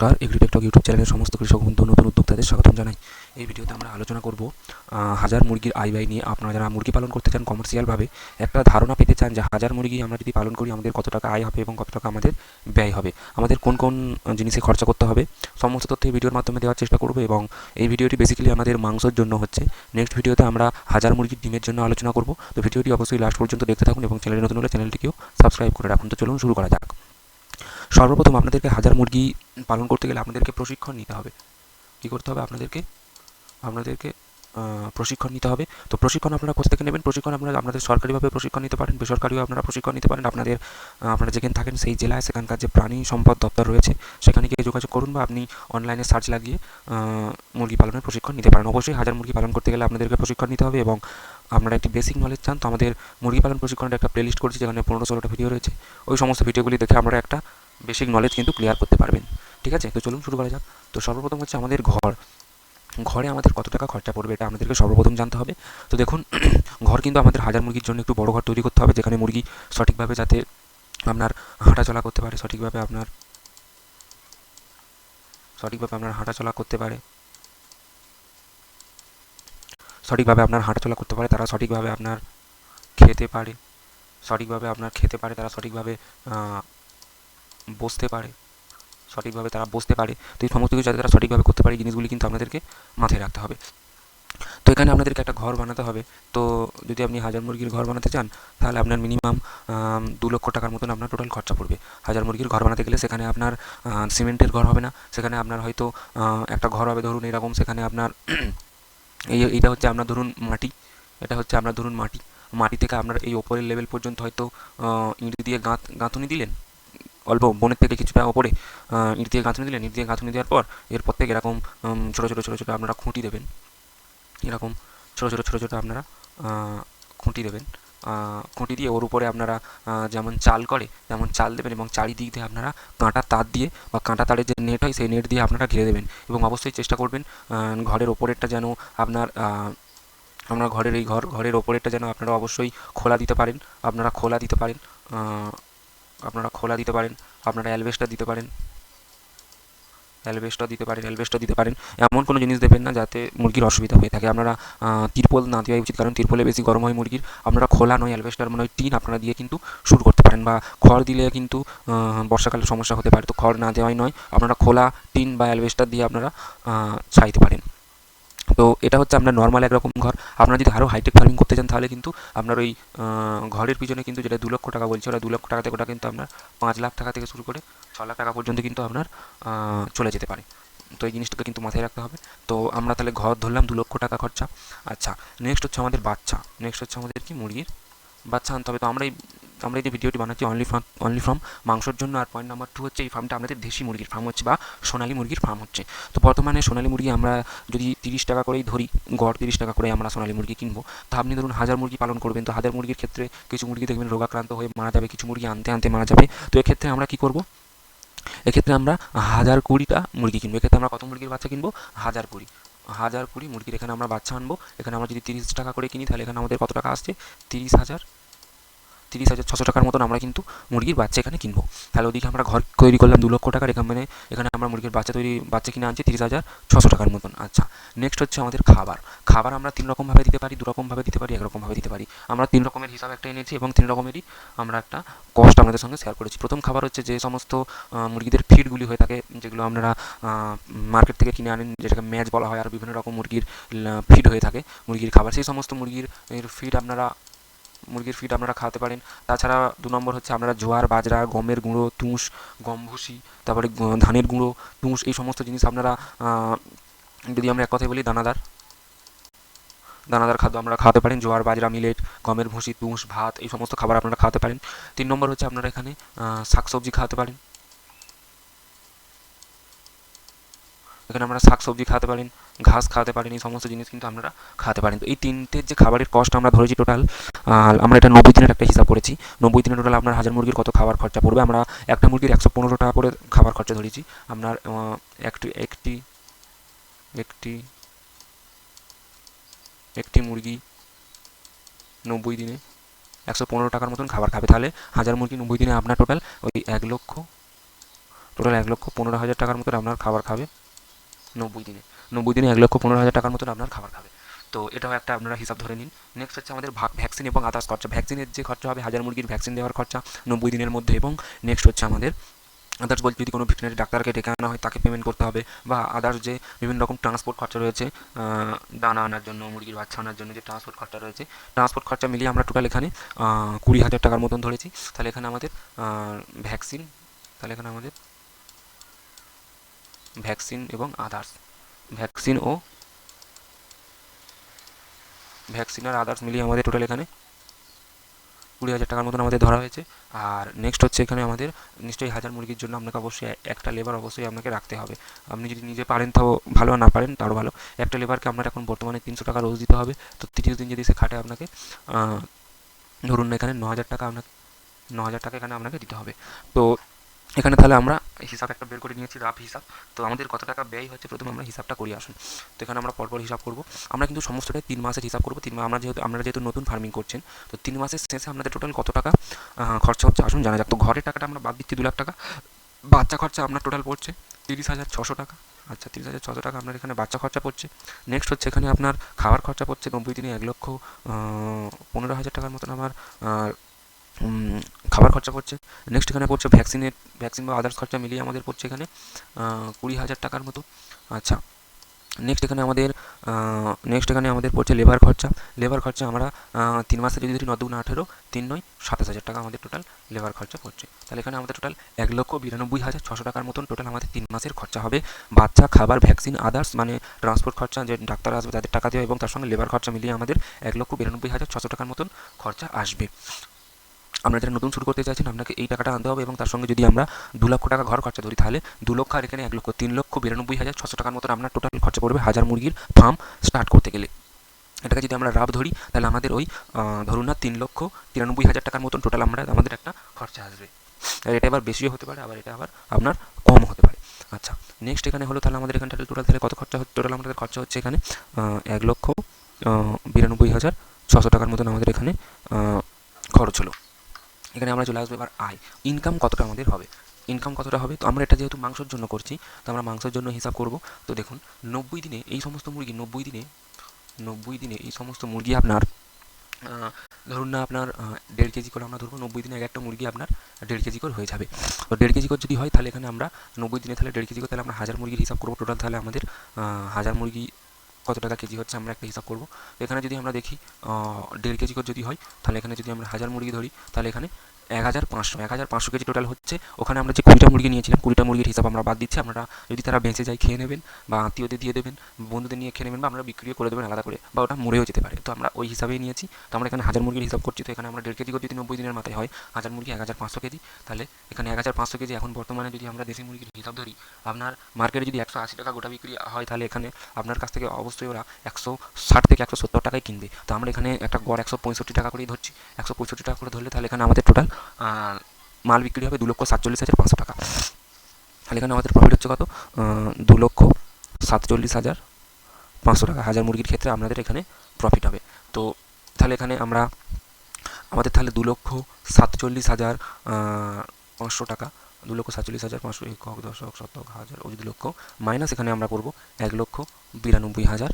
নমস্কার এগ্রিটেকটক ইউটিউব চ্যানেলের সমস্ত কৃষক বন্ধু, নতুন উদ্যোক্তাদের স্বাগতম জানাই। এই ভিডিওতে আমরা আলোচনা করব হাজার মুরগির আয় ব্যয় নিয়ে। আপনারা যারা মুরগি পালন করতে চান কমার্শিয়ালভাবে একটা ধারণা পেতে চান যে হাজার মুরগি আমরা যদি পালন করি, আমাদের কত টাকা আয় হবে এবং কত টাকা আমাদের ব্যয় হবে। আমাদের কোন কোন জিনিসে খরচা করতে হবে, সমস্ত তথ্য এই ভিডিওর মাধ্যমে দেওয়ার চেষ্টা করব এবং এই ভিডিওটি বেসিক্যালি আমাদের মাংসের জন্য হচ্ছে। নেক্সট ভিডিওতে আমরা হাজার মুরগির ডিমের জন্য আলোচনা করব। তো ভিডিওটি অবশ্যই লাস্ট পর্যন্ত দেখতে থাকুন এবং চ্যানেলে নতুন হলে চ্যানেলটিকেও সাবস্ক্রাইব করে রাখুন। তো চলুন শুরু করা যাক। সর্বপ্রথম আপনাদেরকে হাজার মুরগি পালন করতে গেলে আপনাদেরকে প্রশিক্ষণ নিতে হবে। কী করতে হবে? আপনাদেরকে আপনাদেরকে প্রশিক্ষণ নিতে হবে। তো প্রশিক্ষণ আপনারা কোথা থেকে নেবেন? প্রশিক্ষণ আপনারা আপনাদের সরকারিভাবে প্রশিক্ষণ নিতে পারেন, বেসরকারিও আপনারা প্রশিক্ষণ নিতে পারেন। আপনাদের আপনারা যেখানে থাকেন সেই জেলায় সেখানকার যে প্রাণী সম্পদ দপ্তর রয়েছে, সেখানে গিয়ে যোগাযোগ করুন বা আপনি অনলাইনে সার্চ লাগিয়ে মুরগি পালনের প্রশিক্ষণ নিতে পারেন। অবশ্যই হাজার মুরগি পালন করতে গেলে আপনাদেরকে প্রশিক্ষণ নিতে হবে এবং আপনারা একটি বেসিক নলেজ চান। তো আমাদের মুরগি পালন প্রশিক্ষণের একটা প্লেলিস্ট করেছি, যেখানে পনেরো, ষোলোটা ভিডিও রয়েছে। ওই সমস্ত ভিডিওগুলি দেখে আমরা একটা বেসিক নলেজ কিন্তু ক্লিয়ার করতে পারবেন। ঠিক আছে? তো চলুন শুরু করা যাক। তো সর্বপ্রথম হচ্ছে আমাদের ঘর। ঘরে আমাদের কত টাকা খরচা পড়বে এটা আমাদেরকে সর্বপ্রথম জানতে হবে। তো দেখুন, ঘর কিন্তু আমাদের হাজার মুরগির জন্য একটু বড় ঘর তৈরি করতে হবে, যেখানে মুরগি সঠিকভাবে যাতে আপনার হাঁটাচলা করতে পারে, সঠিকভাবে আপনার সঠিকভাবে আপনার হাঁটাচলা করতে পারে। সঠিকভাবে আপনার হাঁটাচলা করতে পারে, তারা সঠিকভাবে আপনার খেতে পারে। সঠিকভাবে আপনার খেতে পারে, তারা সঠিকভাবে বসতে পারে, সঠিকভাবে তারা বসতে পারে। তো এই সমস্ত কিছু যাতে তারা সঠিকভাবে করতে পারে, এই জিনিসগুলি কিন্তু আপনাদেরকে মাথায় রাখতে হবে। তো এখানে আপনাদেরকে একটা ঘর বানাতে হবে। তো যদি আপনি হাজার মুরগির ঘর বানাতে চান, তাহলে আপনার মিনিমাম দু লক্ষ টাকার মতন আপনার টোটাল খরচা পড়বে। হাজার মুরগির ঘর বানাতে গেলে সেখানে আপনার সিমেন্টের ঘর হবে না। সেখানে আপনার হয়তো একটা ঘর হবে ধরুন এরকম, সেখানে আপনার এই, এইটা হচ্ছে আপনার ধরুন মাটি। এটা হচ্ছে আপনার ধরুন মাটি। মাটি থেকে আপনার এই ওপরের লেভেল পর্যন্ত হয়তো ইঁট দিয়ে গাঁথ গাঁথুনি দিলেন। অল্প বনের থেকে কিছুটা ওপরে ইঁট দিয়ে গাঁথুনি দিলেন। ইঁট দিয়ে গাঁথুনি দেওয়ার পর এরপর থেকে এরকম ছোটো ছোটো ছোটো ছোটো আপনারা খুঁটি দেবেন। এরকম ছোটো ছোটো ছোটো ছোটো আপনারা খুঁটি দেবেন। খুঁটি দিয়ে ওর উপরে আপনারা যেমন চাল করে, তেমন চাল দেবেন এবং চারিদিক দিয়ে আপনারা কাঁটা তার দিয়ে বা কাঁটা তারের যে নেট হয়, সেই নেট দিয়ে আপনারা ঘিরে দেবেন এবং অবশ্যই চেষ্টা করবেন ঘরের ওপরেরটা যেন আপনার আপনার ঘরের এই ঘর, ঘরের ওপরেরটা যেন আপনারা অবশ্যই খোলা দিতে পারেন, আপনারা খোলা দিতে পারেন আপনারা খোলা দিতে পারেন, আপনারা অ্যালবেস্টার দিতে পারেন। অ্যালবেস্টার দিতে পারেন অ্যালবেস্টার দিতে পারেন। এমন কোনো জিনিস দেবেন না যাতে মুরগির অসুবিধা হয়ে থাকে। আপনারা তিরপল না দেওয়াই উচিত, কারণ তিরপলে বেশি গরম হয় মুরগির। আপনারা খোলা নয় অ্যালবেস্টার মানে ওই টিন আপনারা দিয়ে কিন্তু শুরু করতে পারেন বা খড় দিলে কিন্তু বর্ষাকালে সমস্যা হতে পারে। তো খড় না দেওয়াই নয়, আপনারা খোলা টিন বা অ্যালবেস্টার দিয়ে আপনারা ছাইতে পারেন। তো এটা হচ্ছে আপনার নর্মাল একরকম ঘর। আপনারা যদি আরও হাইটেক ফার্মিং করতে চান, তাহলে কিন্তু আপনার ওই ঘরের পিছনে কিন্তু যেটা দু লক্ষ টাকা বলছে, ওটা দু লক্ষ টাকা থেকে ওটা কিন্তু আপনার পাঁচ লাখ টাকা থেকে শুরু করে ছ লাখ টাকা পর্যন্ত কিন্তু আপনার চলে যেতে পারে। তো এই জিনিসটাকে কিন্তু মাথায় রাখতে হবে। তো আমরা তাহলে ঘর ধরলাম দু লক্ষ টাকা খরচা। আচ্ছা নেক্সট হচ্ছে আমাদের বাচ্চা। নেক্সট হচ্ছে আমাদের কি? মুরগির বাচ্চা আনতে হবে। তো আমরা এই আমরা এই যে ভিডিওটি বানাচ্ছি অনলি ফ্রম অনলি ফ্রম মাংসের জন্য, আর পয়েন্ট নাম্বার টু হচ্ছে এই ফার্মটা আমাদের দেশি মুরগির ফার্ম হচ্ছে বা সোনালী মুরগির ফার্ম হচ্ছে। তো বর্তমানে সোনালী মুরগি আমরা যদি তিরিশ টাকা করেই ধরি, গড় তিরিশ টাকা করে আমরা সোনালী মুরগি কিনবো। তা আপনি ধরুন হাজার মুরগি পালন করবেন, তো হাজার মুরগির ক্ষেত্রে কিছু মুরগি দেখবেন রোগাক্রান্ত হয়ে মারা যাবে, কিছু মুরগি আনতে আনতে মারা যাবে। তো এক্ষেত্রে আমরা কী করব? এক্ষেত্রে আমরা হাজার কুড়িটা মুরগি কিনবো। এক্ষেত্রে আমরা কত মুরগির বাচ্চা কিনবো? হাজার কুড়ি। হাজার কুড়ি মুরগির এখানে আমরা বাচ্চা আনব। এখানে আমরা যদি তিরিশ টাকা করে কিনি, তাহলে এখানে আমাদের কত টাকা আসছে? তিরিশ হাজার। তিরিশ হাজার ছশো টাকার মতন আমরা কিন্তু মুরগির বাচ্চা এখানে কিনবো। তাহলে ওদিকে আমরা ঘর তৈরি করলাম দু লক্ষ টাকার, এখানে মানে এখানে আমরা মুরগির বাচ্চা তৈরি, বাচ্চা কিনে আনছি তিরিশ হাজার ছশো টাকার মতন। আচ্ছা নেক্সট হচ্ছে আমাদের খাবার। খাবার আমরা তিন রকমভাবে দিতে পারি, দু রকমভাবে দিতে পারি একরকমভাবে দিতে পারি। আমরা তিন রকমের হিসাব একটা এনেছি এবং তিন রকমেরই আমরা একটা কস্ট আপনাদের সঙ্গে শেয়ার করেছি। প্রথম খাবার হচ্ছে যে সমস্ত মুরগিদের ফিডগুলি হয়ে থাকে, যেগুলো আপনারা মার্কেট থেকে কিনে আনেন, যেটাকে ম্যাচ বলা হয়, আর বিভিন্ন রকম মুরগির ফিড হয়ে থাকে, মুরগির খাবার। সেই সমস্ত মুরগির ফিড আপনারা মুরগির ফিড আপনারা খাওয়াতে পারেন। তাছাড়া দু নম্বর হচ্ছে আপনারা জোয়ার, বাজরা, গমের গুঁড়ো তুষ গম ভুসি তারপরে ধানের গুঁড়ো তুষ এই সমস্ত জিনিস আপনারা যদি আমরা এক কথায় বলি দানাদার। দানাদার খাদ্য আমরা খাওয়াতে পারেন, জোয়ার, বাজরা, মিলেট, গমের ভুসি তুষ ভাত এই সমস্ত খাবার আপনারা খাওয়াতে পারেন। তিন নম্বর হচ্ছে আপনারা এখানে শাকসবজি খাওয়াতে পারেন। এখানে আমরা শাক সবজি খাওয়াতে পারেন, ঘাস খাওয়াতে পারেন এই সমস্ত জিনিস কিন্তু আপনারা খাওয়াতে পারেন। তো এই তিনটের যে খাবারের কস্ট আমরা ধরেছি টোটাল আমরা এটা নব্বই দিনের একটা হিসাব করেছি। নব্বই দিনের টোটাল আপনার হাজার মুরগির কত খাবার খরচা পড়বে? আমরা একটা মুরগির একশো পনেরো টাকা করে খাবার খরচা ধরেছি। আপনার একটি একটি একটি একটি মুরগি নব্বই দিনে একশো পনেরো টাকার মতন খাবার খাবে। তাহলে হাজার মুরগি নব্বই দিনে আপনার টোটাল ওই এক লক্ষ টোটাল এক লক্ষ পনেরো হাজার টাকার মতন আপনার খাবার খাবে। নব্বই দিনে। নব্বই দিনে এক লক্ষ পনেরো হাজার টাকার মতন আপনার খাবার খাবে। তো এটাও একটা আপনারা হিসাব ধরে নিন। নেক্সট হচ্ছে আমাদের ভ্যাকসিন এবং আদার্স খরচা। ভ্যাকসিনের যে খরচা হবে, হাজার মুরগির ভ্যাকসিন দেওয়ার খরচা নব্বই দিনের মধ্যে এবং নেক্সট হচ্ছে আমাদের আদার্স বলতে যদি কোনো ভেটেনারি ডাক্তারকে ডেকে আনা হয়, তাকে পেমেন্ট করতে হবে বা আদার্স যে বিভিন্ন রকম ট্রান্সপোর্ট খরচা রয়েছে দানা আনার জন্য, মুরগির বাচ্চা আনার জন্য যে ট্রান্সপোর্ট খরচা রয়েছে ট্রান্সপোর্ট খরচা মিলিয়ে আমরা টোটাল এখানে কুড়ি হাজার টাকার মতন ধরেছি। তাহলে এখানে আমাদের ভ্যাকসিন তাহলে এখানে আমাদের ভ্যাকসিন এবং আদার্স। ভ্যাকসিন ও ভ্যাকসিন আর আদার্স মিলিয়ে আমাদের টোটাল এখানে কুড়ি হাজার টাকার মতন আমাদের ধরা হয়েছে। আর নেক্সট হচ্ছে এখানে আমাদের নিশ্চয়ই হাজার মুরগির জন্য আপনাকে অবশ্যই একটা লেবার অবশ্যই আপনাকে রাখতে হবে। আপনি যদি নিজে পারেন তাও ভালো না পারেন তারও ভালো। একটা লেবারকে আপনার এখন বর্তমানে তিনশো টাকা রোজ দিতে হবে। তো তিরিশ দিন যদি সে খাটে আপনাকে ধরুন এখানে ন হাজার টাকা আপনাকে, ন হাজার টাকা এখানে আপনাকে দিতে হবে। তো এখানে তাহলে আমরা হিসাব একটা বের করে নিয়েছি, রাফ হিসাব। তো আমাদের কত টাকা ব্যয় হচ্ছে প্রথমে আমরা হিসাবটা করি, আসুন। তো এখানে আমরা পরপর হিসাব করব। আমরা কিন্তু সমস্তটাই তিন মাসের হিসাব করব। তিন মাস আমরা যেহেতু আপনারা যেহেতু নতুন ফার্মিং করছেন, তো তিন মাসের শেষে আপনাদের টোটাল কত টাকা খরচা হচ্ছে, আসুন জানা যাক। তো ঘরের টাকাটা আমরা বাদ দিচ্ছি, দু লাখ টাকা। বাচ্চা খরচা আপনার টোটাল পড়ছে তিরিশ হাজার ছশো টাকা। আচ্ছা তিরিশ হাজার ছশো টাকা আপনার এখানে বাচ্চা খরচা পড়ছে। নেক্সট হচ্ছে এখানে আপনার খাওয়ার খরচা পড়ছে নব্বই দিনে এক লক্ষ পনেরো হাজার টাকার মতন আমার খাবার খরচা পড়ছে নেক্সট এখানে পড়ছে ভ্যাকসিনের ভ্যাকসিন বা আদার্স খরচা মিলিয়ে আমাদের পড়ছে এখানে কুড়ি হাজার টাকার মতো। আচ্ছা নেক্সট এখানে আমাদের নেক্সট এখানে আমাদের পড়ছে লেবার খরচা। লেবার খরচা আমরা তিন মাসে যদি ধরি ন দুগুণ আঠেরো, তিন নয়, সাতাশ হাজার টাকা আমাদের টোটাল লেবার খরচা পড়ছে। তাহলে এখানে আমাদের টোটাল এক লক্ষ বিরানব্বই হাজার ছশো টাকার মতন টোটাল আমাদের তিন মাসের খরচা হবে। বাচ্চা, খাবার ভ্যাকসিন আদার্স মানে ট্রান্সপোর্ট খরচা, যে ডাক্তার আসবে তাদের টাকা দেওয়া এবং তার সঙ্গে লেবার খরচা মিলিয়ে আমাদের এক লক্ষ বিরানব্বই হাজার ছশো টাকার মতন খরচা আসবে। আপনারা যারা নতুন শুরু করতে চাইছেন আপনাকে এই টাকাটা আনতে হবে এবং তার সঙ্গে যদি আমরা দু লক্ষ টাকা ঘর খরচা ধরি, তাহলে দু লক্ষ আর এখানে এক লক্ষ, তিন লক্ষ বিরানব্বই হাজার ছশো টাকার মতন আপনার টোটাল খরচা পড়বে হাজার মুরগির ফার্ম স্টার্ট করতে গেলে। এটাকে যদি আমরা রাব ধরি, তাহলে আমাদের ওই ধরুন না, তিন লক্ষ তিরানব্বই হাজার টাকার মতন টোটাল আমরা, আমাদের একটা খরচা আসবে। আর এটা আবার বেশিও হতে পারে, আবার এটা আবার আপনার কম হতে পারে। আচ্ছা নেক্সট এখানে হলো তাহলে আমাদের এখানে টোটাল তাহলে কত খরচা হচ্ছে? টোটাল আমাদের খরচা হচ্ছে এখানে এক লক্ষ বিরানব্বই হাজার ছশো টাকার মতন আমাদের এখানে খরচ হলো। এখানে আমরা চলে আসব এবার আয়। ইনকাম কতটা আমাদের হবে? ইনকাম কতটা হবে? তো আমরা এটা যেহেতু মাংসের জন্য করছি, তো আমরা মাংসের জন্য হিসাব করব। তো দেখুন, নব্বই দিনে এই সমস্ত মুরগি, নব্বই দিনে নব্বই দিনে এই সমস্ত মুরগি আপনার ধরুন না আপনার দেড় কেজি করে আমরা ধরবো, নব্বই দিনে এক একটা মুরগি আপনার দেড় কেজি করে হয়ে যাবে। তো দেড় কেজি করে যদি হয়, তাহলে এখানে আমরা নব্বই দিনে তাহলে দেড় কেজি করে তাহলে আমরা হাজার মুরগির হিসাব করব। টোটাল তাহলে আমাদের হাজার মুরগি কত টাকা কেজি হচ্ছে আমরা একটা হিসাব করব। এখানে যদি আমরা দেখি দেড় কেজি করে যদি হয়, তাহলে এখানে যদি আমরা হাজার মুরগি ধরি, তাহলে এখানে এক হাজার পাঁচশো, এক হাজার পাঁচশো কেজি টোটাল হচ্ছে। ওখানে আমরা যে কুড়িটা মুরগি নিয়েছিলাম, কুড়িটা মুরগির হিসাব আমরা বাদ দিচ্ছি। আপনারা যদি তারা বেঁচে যায় খেয়ে নেবেন বা আত্মীয়দের দিয়ে দেবেন, বন্ধুদের নিয়ে খেয়ে নেবেন বা আমরা বিক্রিও করে দেবেন আলাদা করে বা ওটা মরেও যেতে পারে। তো আমরা ওই হিসাবেই নিয়েছি। তো আমরা এখানে হাজার মুরগির হিসাব করছি। তো এখানে আমরা দেড় কেজি করে যদি নব্বই দিনের মাথায় হয়, হাজার মুরগি এক হাজার পাঁচশো কেজি, তাহলে এখানে এক হাজার পাঁচশো কেজি এখন বর্তমানে যদি আমরা দেশি মুরগির হিসাব ধরি, আপনার মার্কেটে যদি একশো আশি টাকা গোটা বিক্রি হয়, তাহলে এখানে আপনার কাছ থেকে অবশ্যই ওরা একশো ষাট থেকে একশো সত্তর টাকায় কিনবে। তো আমরা এখানে একটা গড় একশো পঁয়ষট্টি টাকা করেই ধরছি। একশো পঁয়ষট্টি টাকা করে ধরলে তাহলে এখানে আমাদের টোটাল মাল বিক্রি হবে দু লক্ষ সাতচল্লিশ হাজার পাঁচশো টাকা। তাহলে এখানে আমাদের প্রফিট হচ্ছে কত? দু লক্ষ সাতচল্লিশ হাজার পাঁচশো টাকা। হাজার মুরগির ক্ষেত্রে আপনাদের এখানে প্রফিট হবে। তো তাহলে এখানে আমরা, আমাদের তাহলে দু লক্ষ সাতচল্লিশ হাজার পাঁচশো টাকা। দু লক্ষ সাতচল্লিশ হাজার পাঁচশো একক, দশক, শতক, হাজার, ও যদি লক্ষ মাইনাস এখানে আমরা করব এক লক্ষ বিরানব্বই হাজার,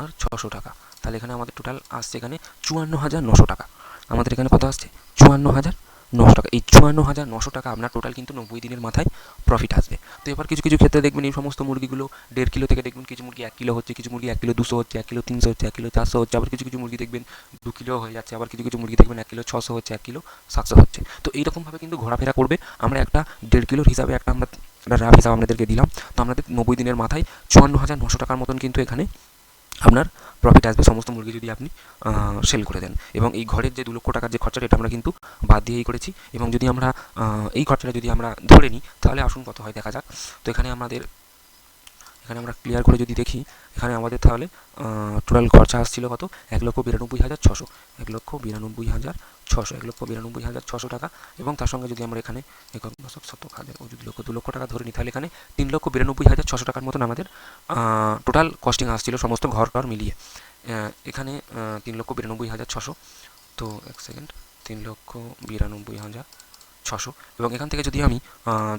আর ছশো টাকা। তাহলে এখানে আমাদের টোটাল আসছে এখানে চুয়ান্ন হাজার নশো টাকা। আমাদের এখানে কত আসছে? চুয়ান্ন হাজার নশো টাকা, এই চুয়ান্ন হাজার নশো টাকা আপনার টোটাল কিন্তু নব্বই দিনের মাথায় প্রফিট আসবে। তো এবার কিছু কিছু ক্ষেত্রে দেখবেন এই সমস্ত মুরগিগুলো দেড় কিলো থেকে দেখবেন কিছু মুরগি এক কিলো হচ্ছে, কিছু মুরগি এক কিলো দুশো হচ্ছে, এক কিলো তিনশো হচ্ছে, এক কিলো চারশো হচ্ছে, আবার কিছু কিছু মুরগি দেখবেন দু কিলো হয়ে যাচ্ছে, আবার কিছু কিছু মুরগি দেখবেন এক কিলো ছশো হচ্ছে, এক কিলো সাতশো হচ্ছে। তো এইরকমভাবে কিন্তু ঘোরাফেরা করবে। আমরা একটা দেড় কিলোর হিসাবে একটা আমরা, একটা রাফ হিসাব আপনাদেরকে দিলাম। তো আপনাদের নব্বই দিনের মাথায় চুয়ান্ন হাজার নশো টাকার মতন কিন্তু এখানে আপনার প্রফিট আসবে, সমস্ত মুরগি যদি আপনি সেল করে দেন। এবং এই ঘরের যে দু লক্ষ টাকার যে খরচাটা, এটা আমরা কিন্তু বাদ দিয়েই করেছি। এবং যদি আমরা এই খরচাটা যদি আমরা ধরে নিই, তাহলে আসুন কত হয়, দেখা যাক। তো এখানে আমাদের এখানে আমরা ক্লিয়ার করে যদি দেখি, এখানে আমাদের তাহলে টোটাল খরচা আসছিল কত? এক লক্ষ বিরানব্বই হাজার ছশো। এক লক্ষ বিরানব্বই হাজার ছশো, এক লক্ষ বিরানব্বই হাজার ছশো টাকা এবং তার সঙ্গে যদি আমরা এখানে একক দশক শতক হাজার ও যদি লক্ষ, দু লক্ষ টাকা ধরে নিই, তাহলে এখানে তিন লক্ষ বিরানব্বই হাজার ছশো টাকার মতন আমাদের টোটাল কস্টিং আসছিল সমস্ত ঘর টর মিলিয়ে। এখানে তিন লক্ষ বিরানব্বই হাজার ছশো। তো এক সেকেন্ড তিন লক্ষ বিরানব্বই হাজার ছশো। এবং এখান থেকে যদি আমি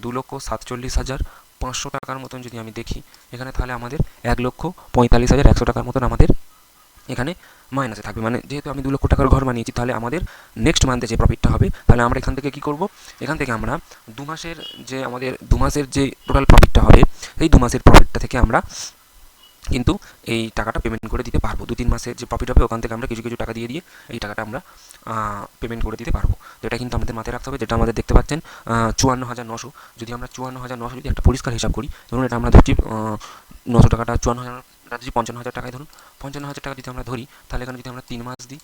দু লক্ষ সাতচল্লিশ হাজার পাঁচশো টাকার মতন যদি আমি দেখি, এখানে তাহলে আমাদের এক লক্ষ পঁয়তাল্লিশ হাজার একশো টাকার মতন আমাদের এখানে মাইনাসে থাকবে। মানে যেহেতু আমি দু লক্ষ টাকার ঘর বানিয়েছি, তাহলে আমাদের নেক্সট মান্থে যে প্রফিটটা হবে, তাহলে আমরা এখান থেকে কী করব? এখান থেকে আমরা দু মাসের যে আমাদের, দু মাসের যে টোটাল প্রফিটটা হবে, সেই দু মাসের প্রফিটটা থেকে আমরা কিন্তু এই টাকাটা পেমেন্ট করে দিতে পারব। দু তিন মাসের যে প্রফিট হবে, ওখান থেকে আমরা কিছু কিছু টাকা দিয়ে দিয়ে এই টাকাটা আমরা পেমেন্ট করে দিতে পারব। তো এটা কিন্তু আমাদের মাথায় রাখতে হবে, যেটা আমাদের দেখতে পাচ্ছেন চুয়ান্ন হাজার নশো। যদি আমরা চুয়ান্ন হাজার নশো যদি একটা পরিষ্কার হিসাব করি, ধরুন এটা আমরা ধরছি নশো টাকাটা চুয়ান্ন হাজার যদি পঞ্চান্ন হাজার টাকায় ধরুন পঞ্চান্ন হাজার টাকা যদি আমরা ধরি, তাহলে এখানে যদি আমরা তিন মাস দিই,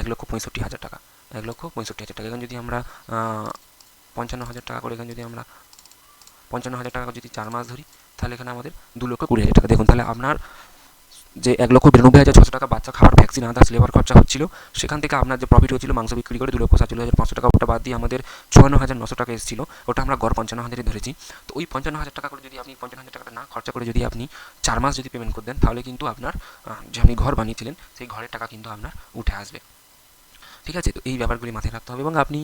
এক লক্ষ পঁয়ষট্টি হাজার টাকা। এক লক্ষ পঁয়ষট্টি হাজার টাকা। এখানে যদি আমরা পঞ্চান্ন হাজার টাকা করে এখানে যদি আমরা পঞ্চান্ন হাজার টাকা যদি চার মাস ধরি তাহলে এখানে আমাদের দু লক্ষ কুড়ি হাজার টাকা। দেখুন, তাহলে আপনার যে এক লক্ষ বিরানব্বই হাজার ছশো টাকা বাচ্চা খাওয়ার ভ্যাকসিন আদার্স লেবার খরচা হচ্ছিল, সেখান থেকে আপনার যে প্রফিট হচ্ছিল, মাংস বিক্রি করে দু লক্ষ সাতচল্লিশ হাজার পাঁচশো টাকা ওটা বাদ দিয়ে আমাদের চুয়ান্ন হাজার নশো টাকা এসেছিল, ওটা আমরা গড় পঞ্চান্ন হাজারই ধরেছি। তো ওই পঞ্চান্ন হাজার টাকা করে যদি আপনি, পঞ্চান্ন হাজার টাকাটা না খরচা করে যদি আপনি চার মাস যদি পেমেন্ট করে দেন, তাহলে কিন্তু আপনার যে আপনি ঘর বানিয়েছিলেন, সেই ঘরের টাকা কিন্তু আপনার উঠে আসবে। ঠিক আছে? তো এই ব্যাপারগুলি মাথায় রাখতে হবে এবং আপনি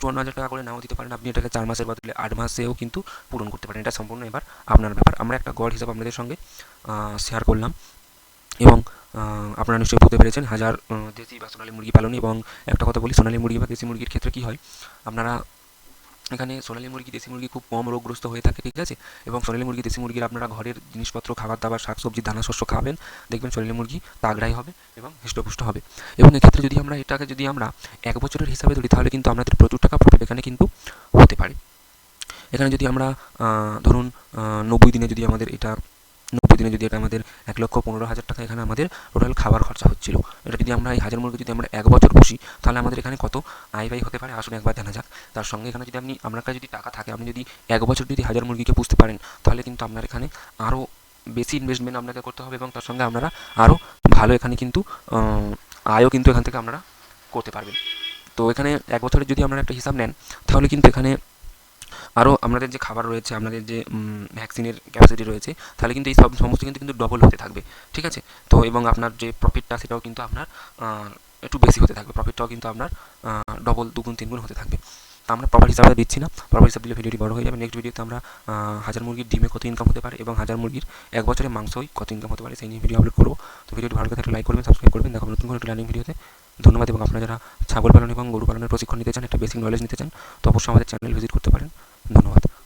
চুয়ান্ন হাজার টাকা করে নাও দিতে পারেন। আপনি এটাকে চার মাসের বদলে আট মাসেও কিন্তু পূরণ করতে পারেন। এটা সম্পূর্ণ এবার আপনার ব্যাপার। আমরা একটা গড় হিসাব আপনাদের সঙ্গে শেয়ার করলাম এবং আপনারা নিশ্চয়ই বুঝতে পেরেছেন, হাজার দেশি বা সোনালি মুরগি পালন এবং একটা কথা বলি, সোনালি মুরগি বা দেশি মুরগির ক্ষেত্রে কী হয়? আপনারা এখানে সোনালী মুরগি, দেশি মুরগি খুব কম রোগগ্রস্ত হয়ে থাকে, ঠিক আছে? এবং সোনালী মুরগি, দেশি মুরগির আপনারা ঘরের জিনিসপত্র খাবার দাবার শাকসবজি দানা শস্য খাবেন, দেখবেন সোনালী মুরগি তাগড়াই হবে এবং হৃষ্টপুষ্ট হবে। এবং এক্ষেত্রে যদি আমরা এটাকে যদি আমরা এক বছরের হিসাবে ধরি, তাহলে কিন্তু আমাদের প্রচুর টাকা প্রফিট এখানে কিন্তু হতে পারে। এখানে যদি আমরা ধরুন নব্বই দিনে যদি আমাদের এটা নব্বই দিনে যদি এটা আমাদের এক লক্ষ পনেরো হাজার টাকা এখানে আমাদের টোটাল খাবার খরচা হচ্ছিল। এটা যদি আমরা এই হাজার মুরগি যদি আমরা এক বছর পুষি, তাহলে আমাদের এখানে কত আয় ব্যয় হতে পারে? আসুন একবার জানা যাক। তার সঙ্গে এখানে যদি আপনি, আপনার কাছে যদি টাকা থাকে, আপনি যদি এক বছর যদি হাজার মুরগিকে পুষতে পারেন, তাহলে কিন্তু আপনার এখানে আরও বেশি ইনভেস্টমেন্ট আপনাকে করতে হবে এবং তার সঙ্গে আপনারা আরও ভালো এখানে কিন্তু আয়ও কিন্তু এখান থেকে আপনারা করতে পারবেন। তো এখানে এক বছরের যদি আপনারা একটা হিসাব নেন, তাহলে কিন্তু এখানে আরও আপনাদের যে খাবার রয়েছে আপনাদের যে ভ্যাকসিনের ক্যাপাসিটি রয়েছে, তাহলে কিন্তু এই সব সমস্ত কিন্তু কিন্তু ডবল হতে থাকবে, ঠিক আছে? তো এবং আপনার যে প্রফিটটা সেটাও কিন্তু আপনার একটু বেশি হতে থাকবে প্রফিটটাও কিন্তু আপনার ডবল দুগুণ, তিনগুণ হতে থাকবে। আমরা প্রপার হিসাবে দিচ্ছি না প্রপার হিসাব দিলে ভিডিওটি বড় হয়ে যাবে। নেক্সট ভিডিওতে আমরা হাজার মুরগির ডিমে কত ইনকাম হতে পারে এবং হাজার মুরগির এক বছরে মাংসই কত ইনকাম হতে পারে, সেই নিয়ে ভিডিও আপলোড করব। তো ভিডিওটি ভালো লাগে লাইক করবেন সাবস্ক্রাইব করবেন। দেখো নতুন কোনো একটি লার্নিং ভিডিওতে ধন্যবাদ এবং আপনারা যারা ছাগল পালন এবং গরু পালনের প্রশিক্ষণ নিতে চান, একটা বেসিক নলেজ নিতে চান, তো অবশ্যই আমাদের চ্যানেল ভিজিট করতে পারেন। ধন্যবাদ।